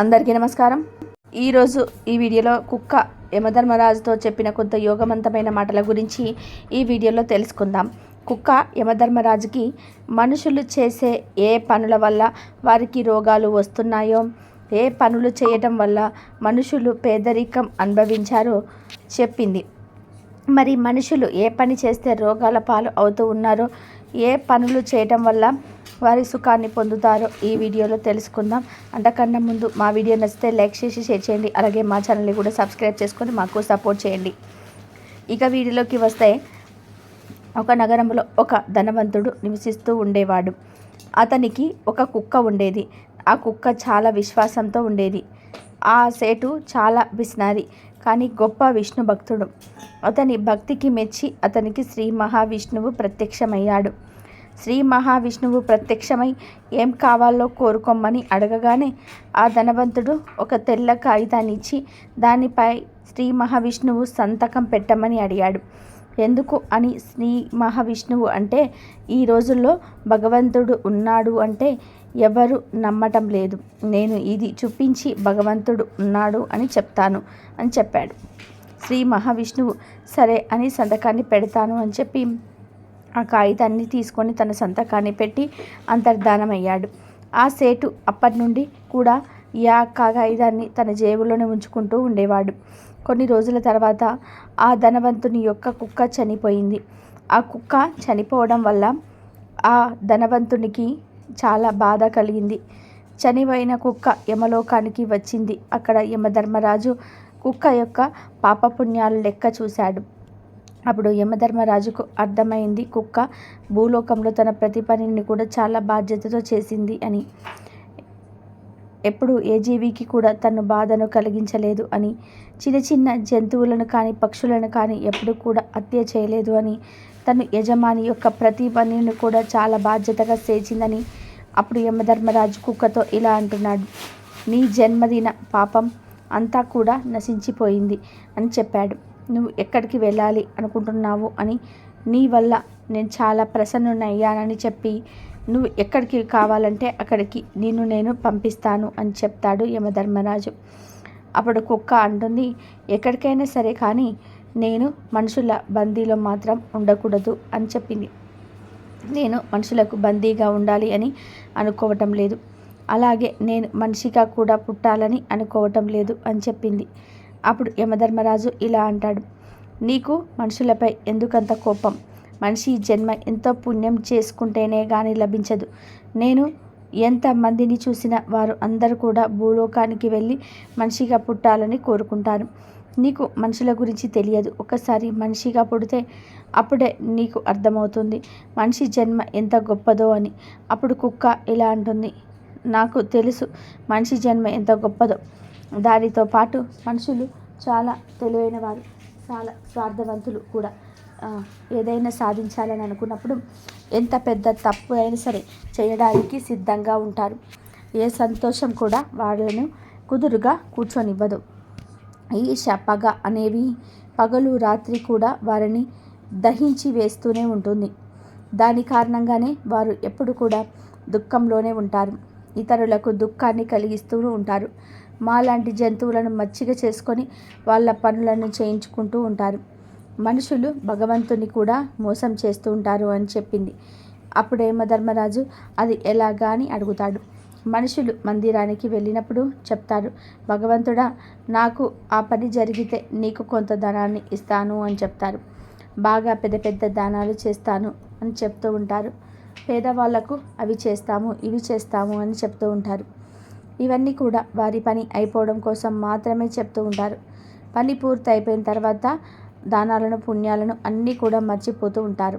అందరికీ నమస్కారం. ఈరోజు ఈ వీడియోలో కుక్క యమధర్మరాజుతో చెప్పిన కొంత యోగవంతమైన మాటల గురించి ఈ వీడియోలో తెలుసుకుందాం. కుక్క యమధర్మరాజుకి మనుషులు చేసే ఏ పనుల వల్ల వారికి రోగాలు వస్తున్నాయో ఏ పనులు చేయటం వల్ల మనుషులు పేదరికం అనుభవించారో చెప్పింది. మరి మనుషులు ఏ పని చేస్తే రోగాల పాలు అవుతూ ఉన్నారో ఏ పనులు చేయటం వల్ల వారి సుఖాన్ని పొందుతారో ఈ వీడియోలో తెలుసుకుందాం. అంతకన్నా ముందు మా వీడియో నచ్చితే లైక్ చేసి షేర్ చేయండి. అలాగే మా ఛానల్ని కూడా సబ్స్క్రైబ్ చేసుకొని మాకు సపోర్ట్ చేయండి. ఇక వీడియోలోకి వస్తే ఒక నగరంలో ఒక ధనవంతుడు నివసిస్తూ ఉండేవాడు. అతనికి ఒక కుక్క ఉండేది. ఆ కుక్క చాలా విశ్వాసంతో ఉండేది. ఆ సేటు చాలా విస్నారి కానీ గొప్ప విష్ణు భక్తుడు. అతని భక్తికి మెచ్చి అతనికి శ్రీ మహావిష్ణువు ప్రత్యక్షమయ్యాడు. శ్రీ మహావిష్ణువు ప్రత్యక్షమై ఏం కావాలో కోరుకోమని అడగగానే ఆ ధనవంతుడు ఒక తెల్ల కాగితాన్ని ఇచ్చి దానిపై శ్రీ మహావిష్ణువు సంతకం పెట్టమని అడిగాడు. ఎందుకు అని శ్రీ మహావిష్ణువు అంటే ఈ రోజుల్లో భగవంతుడు ఉన్నాడు అంటే ఎవరు నమ్మటం లేదు. నేను ఇది చూపించి భగవంతుడు ఉన్నాడు అని చెప్తాను అని చెప్పాడు. శ్రీ మహావిష్ణువు సరే అని సంతకాన్ని పెడతాను అని చెప్పి ఆ కాగితాన్ని తీసుకొని తన సంతకాన్ని పెట్టి అంతర్ధానమయ్యాడు. ఆ సేటు అప్పటి నుండి కూడా యా కాగితాన్ని తన జేబులోనే ఉంచుకుంటూ ఉండేవాడు. కొన్ని రోజుల తర్వాత ఆ ధనవంతుని యొక్క కుక్క చనిపోయింది. ఆ కుక్క చనిపోవడం వల్ల ఆ ధనవంతునికి చాలా బాధ కలిగింది. చనిపోయిన కుక్క యమలోకానికి వచ్చింది. అక్కడ యమధర్మరాజు కుక్క యొక్క పాపపుణ్యాలు లెక్క చూశాడు. అప్పుడు యమధర్మరాజుకు అర్థమైంది కుక్క భూలోకంలో తన ప్రతి పనిని కూడా చాలా బాధ్యతతో చేసింది అని. ఎప్పుడు ఏ జీవికి కూడా తను బాధను కలిగించలేదు అని. చిన్న చిన్న జంతువులను కానీ పక్షులను కానీ ఎప్పుడు కూడా హత్య చేయలేదు అని. తను యజమాని యొక్క ప్రతి పనిని కూడా చాలా బాధ్యతగా చేసిందని అప్పుడు యమధర్మరాజు కుక్కతో ఇలా అంటున్నాడు. నీ జన్మదిన పాపం అంతా కూడా నశించిపోయింది అని చెప్పాడు. నువ్వు ఎక్కడికి వెళ్ళాలి అనుకుంటున్నావు అని? నీ వల్ల నేను చాలా ప్రసన్నునయ్యానని చెప్పి నువ్వు ఎక్కడికి కావాలంటే అక్కడికి నిన్ను నేను పంపిస్తాను అని చెప్తాడు యమధర్మరాజు. అప్పుడు కుక్క అంటుంది ఎక్కడికైనా సరే కానీ నేను మనుషుల బందీలో మాత్రం ఉండకూడదు అని చెప్పింది. నేను మనుషులకు బందీగా ఉండాలి అని అనుకోవటం లేదు. అలాగే నేను మనిషిగా కూడా పుట్టాలని అనుకోవటం లేదు అని చెప్పింది. అప్పుడు యమధర్మరాజు ఇలా అంటాడు నీకు మనుషులపై ఎందుకంత కోపం? మనిషి జన్మ ఎంతో పుణ్యం చేసుకుంటేనే కానీ లభించదు. నేను ఎంత మందిని చూసినా వారు అందరూ కూడా భూలోకానికి వెళ్ళి మనిషిగా పుట్టాలని కోరుకుంటారు. నీకు మనుషుల గురించి తెలియదు. ఒకసారి మనిషిగా పుడితే అప్పుడే నీకు అర్థమవుతుంది. మనిషి జన్మ ఎంత గొప్పదో అని. అప్పుడు కుక్క ఇలా అంటుంది. నాకు తెలుసు మనిషి జన్మ ఎంత గొప్పదో. దానితో పాటు మనుషులు చాలా తెలివైన వారు చాలా స్వార్థవంతులు కూడా. ఏదైనా సాధించాలని అనుకున్నప్పుడు ఎంత పెద్ద తప్పు అయినా సరే చేయడానికి సిద్ధంగా ఉంటారు. ఏ సంతోషం కూడా వాళ్ళను కుదురుగా కూర్చొనివ్వదు. ఈ పగ అనేవి పగలు రాత్రి కూడా వారిని దహించి వేస్తూనే ఉంటుంది. దాని కారణంగానే వారు ఎప్పుడు కూడా దుఃఖంలోనే ఉంటారు. ఇతరులకు దుఃఖాన్ని కలిగిస్తూ ఉంటారు. మాలాంటి జంతువులను మచ్చిక చేసుకొని వాళ్ళ పనులను చేయించుకుంటూ ఉంటారు. మనుషులు భగవంతుని కూడా మోసం చేస్తూ ఉంటారు అని చెప్పింది. అప్పుడేమో ధర్మరాజు? అది ఎలాగా అని అడుగుతాడు. మనుషులు మందిరానికి వెళ్ళినప్పుడు చెప్తారు భగవంతుడా నాకు ఆ పని జరిగితే నీకు కొంత ధనాన్ని ఇస్తాను అని చెప్తారు. బాగా పెద్ద పెద్ద దానాలు చేస్తాను అని చెప్తూ ఉంటారు. పేదవాళ్ళకు అవి చేస్తాము ఇవి చేస్తాము అని చెప్తూ ఉంటారు. ఇవన్నీ కూడా వారి పని అయిపోవడం కోసం మాత్రమే చెప్తూ ఉంటారు. పని పూర్తి అయిపోయిన తర్వాత దానాలను పుణ్యాలను అన్నీ కూడా మర్చిపోతూ ఉంటారు.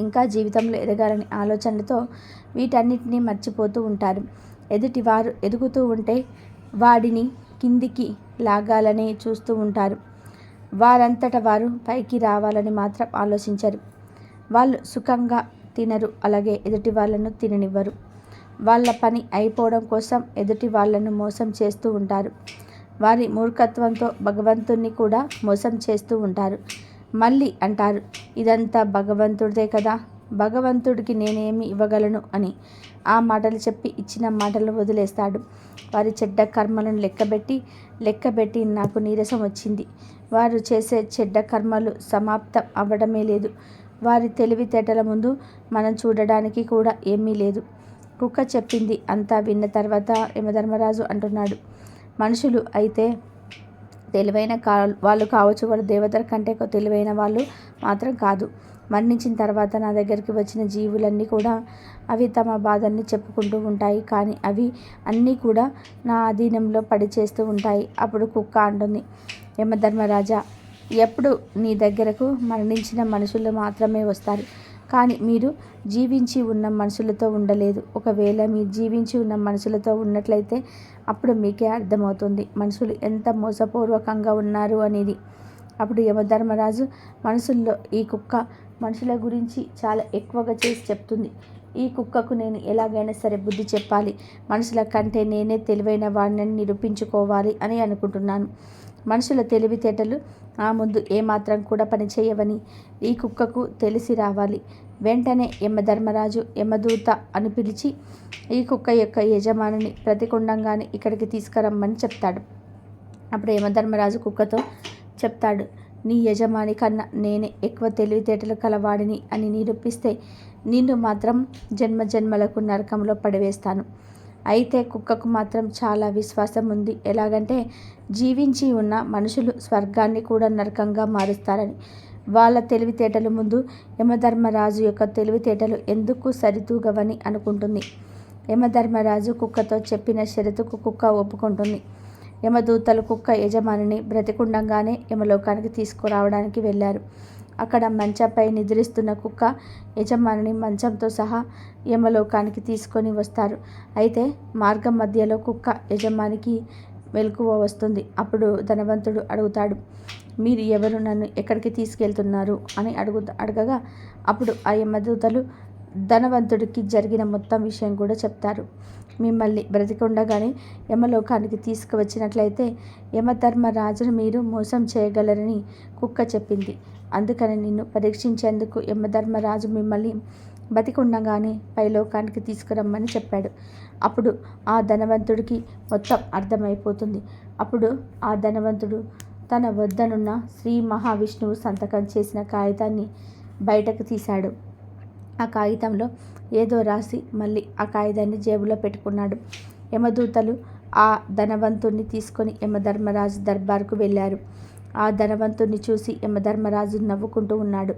ఇంకా జీవితంలో ఎదగాలని ఆలోచనలతో వీటన్నిటిని మర్చిపోతూ ఉంటారు. ఎదుటివారు ఎదుగుతూ ఉంటే వాడిని కిందికి లాగాలని చూస్తూ ఉంటారు. వారంతట వారు పైకి రావాలని మాత్రం ఆలోచించరు. వాళ్ళు సుఖంగా తినరు అలాగే ఎదుటి వాళ్ళను తిననివ్వరు. వాళ్ళ పని అయిపోవడం కోసం ఎదుటి వాళ్ళను మోసం చేస్తూ ఉంటారు. వారి మూర్ఖత్వంతో భగవంతుణ్ణి కూడా మోసం చేస్తూ ఉంటారు. మళ్ళీ అంటారు ఇదంతా భగవంతుడిదే కదా భగవంతుడికి నేనేమి ఇవ్వగలను? అని. ఆ మాటలు చెప్పి ఇచ్చిన మాటలు వదిలేస్తాడు. వారి చెడ్డ కర్మలను లెక్కబెట్టి లెక్కబెట్టి నాకు నీరసం వచ్చింది. వారు చేసే చెడ్డ కర్మలు సమాప్తం అవ్వడమే లేదు. వారి తెలివితేటల ముందు మనం చూడడానికి కూడా ఏమీ లేదు. కుక్క చెప్పింది అంతా విన్న తర్వాత యమధర్మరాజు అంటున్నాడు మనుషులు అయితే తెలివైన కా వాళ్ళు కావచ్చు వాళ్ళు దేవతల కంటే ఎక్కువ తెలివైన వాళ్ళు మాత్రం కాదు. మరణించిన తర్వాత నా దగ్గరికి వచ్చిన జీవులన్నీ కూడా అవి తమ బాధల్ని చెప్పుకుంటూ ఉంటాయి. కానీ అవి అన్నీ కూడా నా అధీనంలో పడి చేస్తూ ఉంటాయి. అప్పుడు కుక్క అంటుంది యమధర్మరాజా ఎప్పుడు నీ దగ్గరకు మరణించిన మనుషులు మాత్రమే వస్తారు. కానీ మీరు జీవించి ఉన్న మనుషులతో ఉండలేదు. ఒకవేళ మీరు జీవించి ఉన్న మనుషులతో ఉన్నట్లయితే అప్పుడు మీకే అర్థమవుతుంది. మనుషులు ఎంత మోసపూర్వకంగా ఉన్నారు అనేది. అప్పుడు యమధర్మరాజు మనసుల్లో ఈ కుక్క మనుషుల గురించి చాలా ఎక్కువగా చేసి చెప్తుంది. ఈ కుక్కకు నేను ఎలాగైనా సరే బుద్ధి చెప్పాలి. మనుషుల కంటే నేనే తెలివైన వాడిని నిరూపించుకోవాలి అని అనుకుంటున్నాను. మనుషుల తెలివితేటలు ఆ ముందు ఏమాత్రం కూడా పనిచేయవని ఈ కుక్కకు తెలిసి రావాలి. వెంటనే యమధర్మరాజు యమదూత అని పిలిచి ఈ కుక్క యొక్క యజమానిని ప్రతికుండంగానే ఇక్కడికి తీసుకురమ్మని చెప్తాడు. అప్పుడు యమధర్మరాజు కుక్కతో చెప్తాడు నీ యజమాని కన్నా నేనే ఎక్కువ తెలివితేటలు కలవాడిని అని నిరూపిస్తే నిన్ను మాత్రం జన్మ జన్మలకు నరకంలో పడివేస్తాను. అయితే కుక్కకు మాత్రం చాలా విశ్వాసం ఉంది. ఎలాగంటే జీవించి ఉన్న మనుషులు స్వర్గాన్ని కూడా నరకంగా మారుస్తారని. వాళ్ళ తెలివితేటలు ముందు యమధర్మరాజు యొక్క తెలివితేటలు ఎందుకు సరితూగవని అనుకుంటుంది. యమధర్మరాజు కుక్కతో చెప్పిన షరతుకు కుక్క ఒప్పుకుంటుంది. యమదూతలు కుక్క యజమానిని బ్రతికుండంగానే యమలోకానికి తీసుకురావడానికి వెళ్ళారు. అక్కడ మంచంపై నిద్రిస్తున్న కుక్క యజమానిని మంచంతో సహా యమలోకానికి తీసుకొని వస్తారు. అయితే మార్గం మధ్యలో కుక్క యజమానికి మెలకువ వస్తుంది. అప్పుడు ధనవంతుడు అడుగుతాడు మీరు ఎవరు? నన్ను ఎక్కడికి తీసుకెళ్తున్నారు? అని అడుగు అడగగా అప్పుడు ఆ యమదూతలు ధనవంతుడికి జరిగిన మొత్తం విషయం కూడా చెప్తారు. మిమ్మల్ని బ్రతికుండగానే యమలోకానికి తీసుకువచ్చినట్లయితే యమధర్మరాజును మీరు మోసం చేయగలరని కుక్క చెప్పింది. అందుకని నిన్ను పరీక్షించేందుకు యమధర్మరాజు మిమ్మల్ని బతికుండగానే పైలోకానికి తీసుకురమ్మని చెప్పాడు. అప్పుడు ఆ ధనవంతుడికి మొత్తం అర్థమైపోతుంది. అప్పుడు ఆ ధనవంతుడు తన వద్దనున్న శ్రీ మహావిష్ణువు సంతకం చేసిన కాగితాన్ని బయటకు తీశాడు. ఆ కాగితంలో ఏదో రాసి మళ్ళీ ఆ కాగితాన్ని జేబులో పెట్టుకున్నాడు. యమదూతలు ఆ ధనవంతుణ్ణి తీసుకొని యమధర్మరాజు దర్బార్కు వెళ్ళారు. ఆ ధనవంతుణ్ణి చూసి యమధర్మరాజు నవ్వుకుంటూ ఉన్నాడు.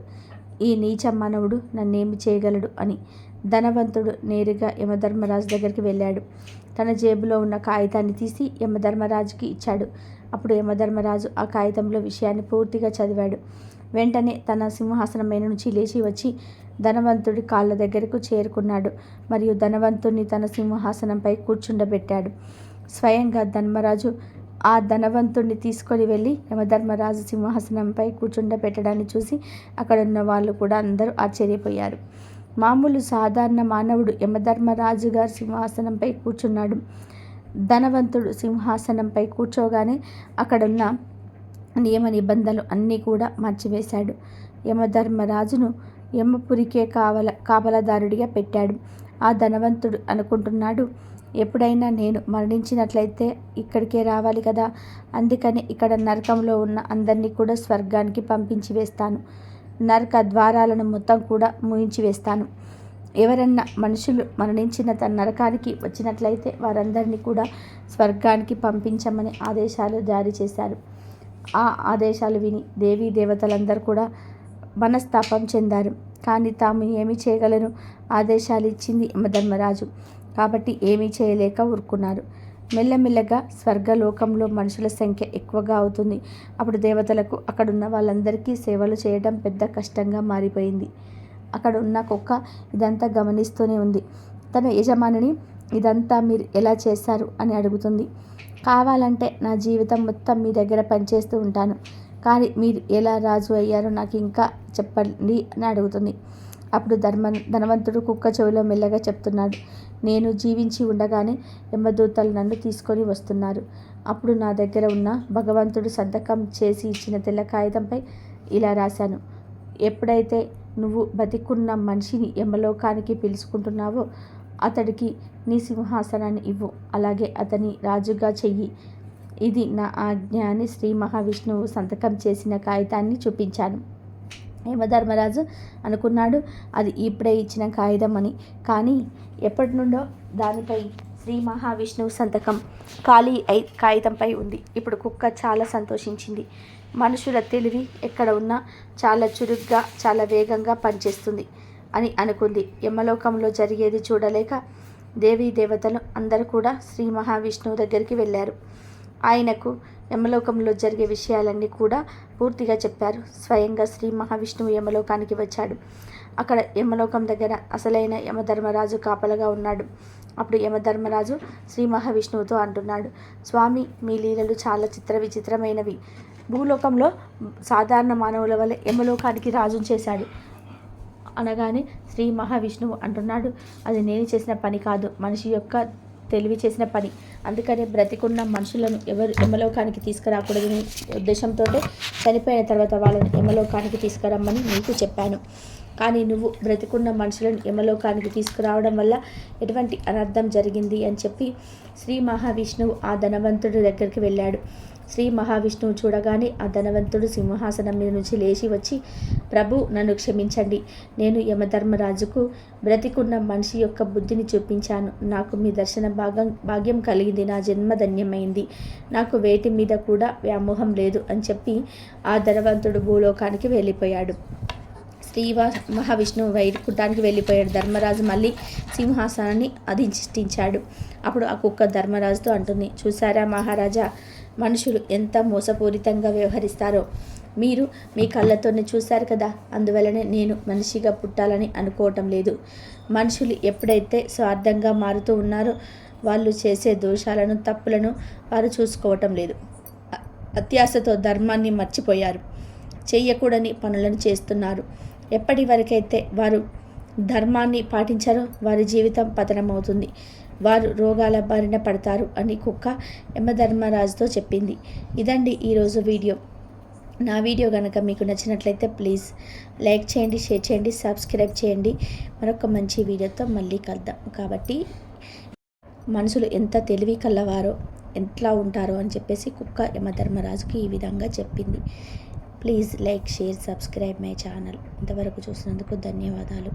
ఈ నీచ మానవుడు నన్నేమి చేయగలడు అని ధనవంతుడు నేరుగా యమధర్మరాజు దగ్గరికి వెళ్ళాడు. తన జేబులో ఉన్న కాగితాన్ని తీసి యమధర్మరాజుకి ఇచ్చాడు. అప్పుడు యమధర్మరాజు ఆ కాగితంలో విషయాన్ని పూర్తిగా చదివాడు. వెంటనే తన సింహాసనం మీద నుంచి లేచి వచ్చి ధనవంతుడి కాళ్ళ దగ్గరకు చేరుకున్నాడు. మరియు ధనవంతుణ్ణి తన సింహాసనంపై కూర్చుండబెట్టాడు. స్వయంగా ధర్మరాజు ఆ ధనవంతుణ్ణి తీసుకొని వెళ్ళి యమధర్మరాజు సింహాసనంపై కూర్చుండబెట్టడాన్ని చూసి అక్కడున్న వాళ్ళు కూడా అందరూ ఆశ్చర్యపోయారు. మామూలు సాధారణ మానవుడు యమధర్మరాజు గారి సింహాసనంపై కూర్చున్నాడు. ధనవంతుడు సింహాసనంపై కూర్చోగానే అక్కడున్న నియమ నిబంధనలు అన్నీ కూడా మార్చివేశాడు. యమధర్మరాజును యమపురికే కావల కాపలదారుడిగా పెట్టాడు. ఆ ధనవంతుడు అనుకుంటున్నాడు. ఎప్పుడైనా నేను మరణించినట్లయితే ఇక్కడికే రావాలి కదా. అందుకని ఇక్కడ నరకంలో ఉన్న అందరినీ కూడా స్వర్గానికి పంపించి వేస్తాను. నరక ద్వారాలను మొత్తం కూడా ముయించి వేస్తాను. ఎవరన్నా మనుషులు మరణించిన తన నరకానికి వచ్చినట్లయితే వారందరినీ కూడా స్వర్గానికి పంపించమని ఆదేశాలు జారీ చేశారు. ఆ ఆదేశాలు విని దేవీ దేవతలందరూ కూడా మనస్తాపం చెందారు. కానీ తాము ఏమి చేయగలరు ఆదేశాలు ఇచ్చింది యమధర్మరాజు కాబట్టి ఏమీ చేయలేక ఊరుకున్నారు. మెల్లమెల్లగా స్వర్గలోకంలో మనుషుల సంఖ్య ఎక్కువగా అవుతుంది. అప్పుడు దేవతలకు అక్కడున్న వాళ్ళందరికీ సేవలు చేయడం పెద్ద కష్టంగా మారిపోయింది. అక్కడ ఉన్న కుక్క ఇదంతా గమనిస్తూనే ఉంది. తన యజమానిని ఇదంతా మీరు ఎలా చేశారు? అని అడుగుతుంది. కావాలంటే నా జీవితం మొత్తం మీ దగ్గర పనిచేస్తూ ఉంటాను. కానీ మీరు ఎలా రాజు అయ్యారో నాకు ఇంకా చెప్పండి అని అడుగుతుంది. అప్పుడు ధర్మ ధనవంతుడు కుక్క చెవిలో మెల్లగా చెప్తున్నాడు. నేను జీవించి ఉండగానే యమదూతలు నన్ను తీసుకొని వస్తున్నారు. అప్పుడు నా దగ్గర ఉన్న భగవంతుడు సంతకం చేసి ఇచ్చిన తెల్ల కాగితంపై ఇలా రాశాను. ఎప్పుడైతే నువ్వు బతికున్న మనిషిని యమలోకానికి పిలుచుకుంటున్నావో అతడికి నీ సింహాసనాన్ని ఇవ్వు. అలాగే అతని రాజుగా చెయ్యి. ఇది నా ఆజ్ఞ అని శ్రీ మహావిష్ణువు సంతకం చేసిన కాగితాన్ని చూపించాను. యమధర్మరాజు అనుకున్నాడు అది ఇప్పుడే ఇచ్చిన కాగితం అని కానీ ఎప్పటి నుండో దానిపై శ్రీ మహావిష్ణువు సంతకం ఖాళీ అయి కాగితంపై ఉంది. ఇప్పుడు కుక్క చాలా సంతోషించింది. మనుషుల తెలివి ఎక్కడ ఉన్నా చాలా చురుగ్గా చాలా వేగంగా పనిచేస్తుంది అని అనుకుంది. యమలోకంలో జరిగేది చూడలేక దేవీ దేవతలు అందరూ కూడా శ్రీ మహావిష్ణువు దగ్గరికి వెళ్ళారు. ఆయనకు యమలోకంలో జరిగే విషయాలన్నీ కూడా పూర్తిగా చెప్పారు. స్వయంగా శ్రీ మహావిష్ణువు యమలోకానికి వచ్చాడు. అక్కడ యమలోకం దగ్గర అసలైన యమధర్మరాజు కాపలగా ఉన్నాడు. అప్పుడు యమధర్మరాజు శ్రీ మహావిష్ణువుతో అంటున్నాడు స్వామి మీ లీలలు చాలా చిత్ర విచిత్రమైనవి. భూలోకంలో సాధారణ మానవుల వల్ల యమలోకానికి రాజు చేశాడు అనగానే శ్రీ మహావిష్ణువు అంటున్నాడు అది నేను చేసిన పని కాదు. మనిషి యొక్క తెలివి చేసిన పని. అందుకని బ్రతికున్న మనుషులను ఎవరు యమలోకానికి తీసుకురాకూడదని ఉద్దేశంతో చనిపోయిన తర్వాత వాళ్ళని యమలోకానికి తీసుకురమ్మని నీకు చెప్పాను. కానీ నువ్వు బ్రతికున్న మనుషులను యమలోకానికి తీసుకురావడం వల్ల ఎటువంటి అనర్థం జరిగింది అని చెప్పి శ్రీ మహావిష్ణువు ఆ ధనవంతుడి దగ్గరికి వెళ్ళాడు. శ్రీ మహావిష్ణువు చూడగానే ఆ ధనవంతుడు సింహాసనం మీద నుంచి లేచి వచ్చి ప్రభు నన్ను క్షమించండి. నేను యమధర్మరాజుకు బ్రతికున్న మనిషి యొక్క బుద్ధిని చూపించాను. నాకు మీ దర్శన భాగం భాగ్యం కలిగింది. నా జన్మ ధన్యమైంది. నాకు వేటి మీద కూడా వ్యామోహం లేదు అని చెప్పి ఆ ధనవంతుడు భూలోకానికి వెళ్ళిపోయాడు. శ్రీవా మహావిష్ణువు వైకుంఠానికి వెళ్ళిపోయాడు. ధర్మరాజు మళ్ళీ సింహాసనాన్ని అధిష్ఠించాడు. అప్పుడు ఆ కుక్క ధర్మరాజుతో అంటుంది చూసారా మహారాజా మనుషులు ఎంత మోసపూరితంగా వ్యవహరిస్తారో. మీరు మీ కళ్ళతోనే చూశారు కదా. అందువలనే నేను మనిషిగా పుట్టాలని అనుకోవటం లేదు. మనుషులు ఎప్పుడైతే స్వార్థంగా మారుతూ ఉన్నారో వాళ్ళు చేసే దోషాలను తప్పులను వారు చూసుకోవటం లేదు. అత్యాశతో ధర్మాన్ని మర్చిపోయారు. చేయకూడని పనులను చేస్తున్నారు. ఎప్పటి వరకైతే వారు ధర్మాన్ని పాటించారో వారి జీవితం పతనమవుతుంది. వారు రోగాల బారిన పడతారు అని కుక్క యమధర్మరాజుతో చెప్పింది. ఇదండి ఈరోజు వీడియో. నా వీడియో కనుక మీకు నచ్చినట్లయితే ప్లీజ్ లైక్ చేయండి షేర్ చేయండి సబ్స్క్రైబ్ చేయండి. మరొక మంచి వీడియోతో మళ్ళీ కలుద్దాం. కాబట్టి మనుషులు ఎంత తెలివి కలవారో ఎట్లా ఉంటారో అని చెప్పేసి కుక్క యమధర్మరాజుకి ఈ విధంగా చెప్పింది. Please like share subscribe my channel. ఇంతవరకు చూసినందుకు ధన్యవాదాలు.